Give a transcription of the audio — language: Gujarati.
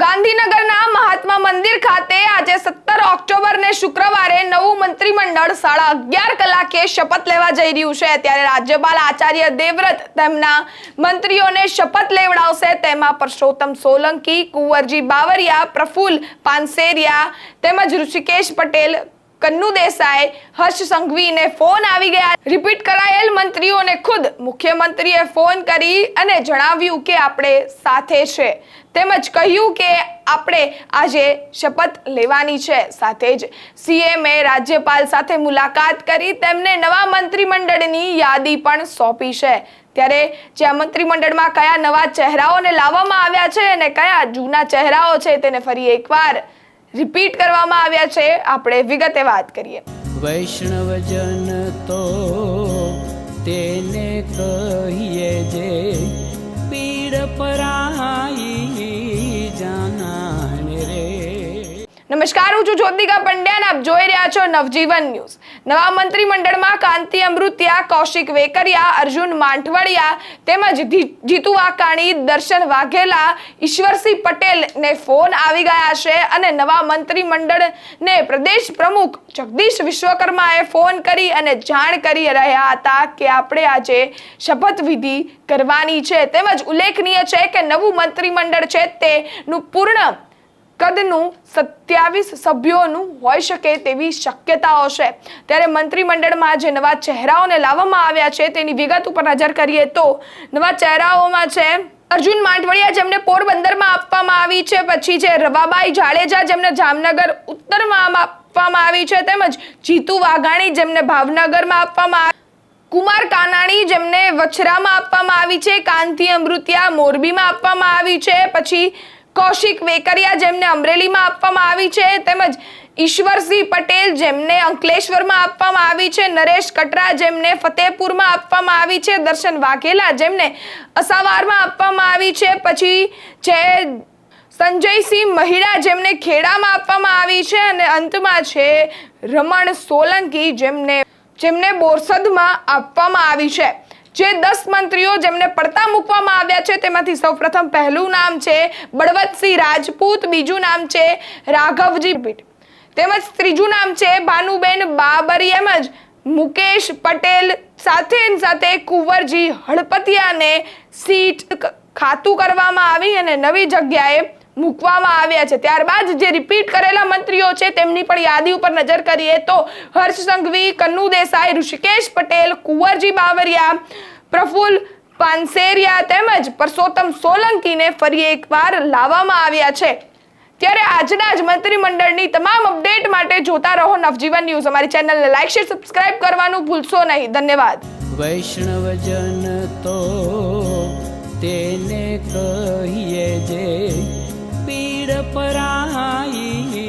ગાંધીનગરના મહાત્મા મંદિર ખાતે આજે સત્તર ઓક્ટોબરને શુક્રવારે નવું મંત્રીમંડળ સાડા અગિયાર કલાકે શપથ લેવા જઈ રહ્યું છે. ત્યારે રાજ્યપાલ આચાર્ય દેવવ્રત તેમના મંત્રીઓને શપથ લેવડાવશે. તેમાં પરસોત્તમ સોલંકી, કુંવરજી બાવરિયા પ્રફુલ્લ પાનસેરિયા તેમજ ઋષિકેશ પટેલ કન્નુ દેસાઈ, હર્ષ સંઘવીને ફોન આવી ગયા. રિપીટ કરાયેલ મંત્રીઓને ખુદ મુખ્યમંત્રીએ ફોન કરી અને જણાવ્યું કે આપણે સાથે છે. તેમજ કહ્યું કે આપણે આજે શપથ લેવાની છે. સાથે જ સીએમએ રાજ્યપાલ સાથે મુલાકાત કરી તેમને નવા મંત્રીમંડળની યાદી પણ સોંપી છે. ત્યારે જ્યાં મંત્રીમંડળમાં કયા નવા ચહેરાઓને લાવવામાં આવ્યા છે અને કયા જૂના ચહેરાઓ છે તેને ફરી એકવાર રિપીટ કરવામાં આવ્યા છે. આપણે વિગતે વાત કરીએ. વૈષ્ણવજન તો તેને કહીએ જે પીડ પરાઈ નમસ્કાર, હું છું જ્યોતિકા પંડ્યા આપ જોઈ રહ્યા છો નવજીવન ન્યૂઝ. નવા મંત્રીમંડળમાં કાંતિ અમૃતિયા, કૌશિક વેકરિયા, અર્જુન માંઠવાડિયા તેમજ જીતુ વાકાણી દર્શન વાઘેલા, ઈશ્વરસિંહ પટેલને ફોન આવી ગયા છે અને નવા મંત્રીમંડળને પ્રદેશ પ્રમુખ જગદીશ વિશ્વકર્માએ ફોન કરી અને જાણ કરી રહ્યા હતા કે આપણે આજે શપથવિધિ કરવાની છે. તેમજ ઉલ્લેખનીય છે કે નવું મંત્રીમંડળ છે, તેનું પૂર્ણ કદનું સત્યાવીસ સભ્યોનું હોઈ શકે તેવી શક્યતાઓ છે. ત્યારે મંત્રીમંડળમાં જે નવા ચહેરાઓને લાવવામાં આવ્યા છે. તેની વિગત ઉપર નજર કરીએ તો નવા ચહેરાઓમાં છે, અર્જુન માંડવડિયા જેમને પોરબંદરમાં આપવામાં આવી છે. પછી છે, રવાબાઈ જાડેજા જેમને જામનગર ઉત્તરમાં આપવામાં આવી છે. તેમજ જીતુ વાઘાણી જેમને ભાવનગરમાં આપવામાં આવી કુમાર કાનાણી જેમને વછરામાં આપવામાં આવી છે. કાંતિ અમૃતિયા મોરબીમાં આપવામાં આવી છે. પછી કૌશિક વેકરિયા જેમને અમરેલીમાં આપવામાં આવી છે, તેમજ ઈશ્વરસિંહ પટેલ જેમને અંકલેશ્વરમાં આપવામાં આવી છે, નરેશ કટરા જેમને ફતેપુરમાં આપવામાં આવી છે, દર્શન વાઘેલા જેમને અસાવારમાં આપવામાં આવી છે, પછી જે સંજયસિંહ મહિડા જેમને ખેડામાં આપવામાં આવી છે, અને અંતમાં છે રમણ સોલંકી જેમને જેમને બોરસદમાં આપવામાં આવી છે. જે દસ મંત્રીઓ જેમને પડતા મૂકવામાં આવ્યા છે, તેમાંથી સૌપ્રથમ પહેલું નામ છે બળવંતસિંહ રાજપૂત, બીજું નામ છે રાઘવજી ભીટ તેમજ ત્રીજું નામ છે ભાનુબેન બાબરી, એમ જ મુકેશ પટેલ, સાથે સાથે કુંવરજી હળપતિયાને સીટ ખાતું કરવામાં આવી અને નવી જગ્યાએ મૂકવામાં આવ્યા છે. ત્યારબાદ જે રિપીટ કરેલા મંત્રીઓ છે, તેમની પણ યાદી ઉપર નજર કરીએ તો હર્ષ સંઘવી કન્નુ દેસાઈ, ઋષિકેશ પટેલ, કુંવરજી બાવરિયા પ્રફુલ્લ પાનસેરિયા તેમજ પરસોત્તમ સોલંકીને ફરી એકવાર લાવવામાં આવ્યા છે. ત્યારે આજના જ મંત્રીમંડળની તમામ અપડેટ માટે જોતા રહો નવજીવન ન્યૂઝ. અમારી ચેનલને લાઈક, શેર, સબસ્ક્રાઇબ કરવાનું ભૂલશો નહીં. ધન્યવાદ. વૈષ્ણવજન તો તેને કહીએ જે પીડ પરાઈ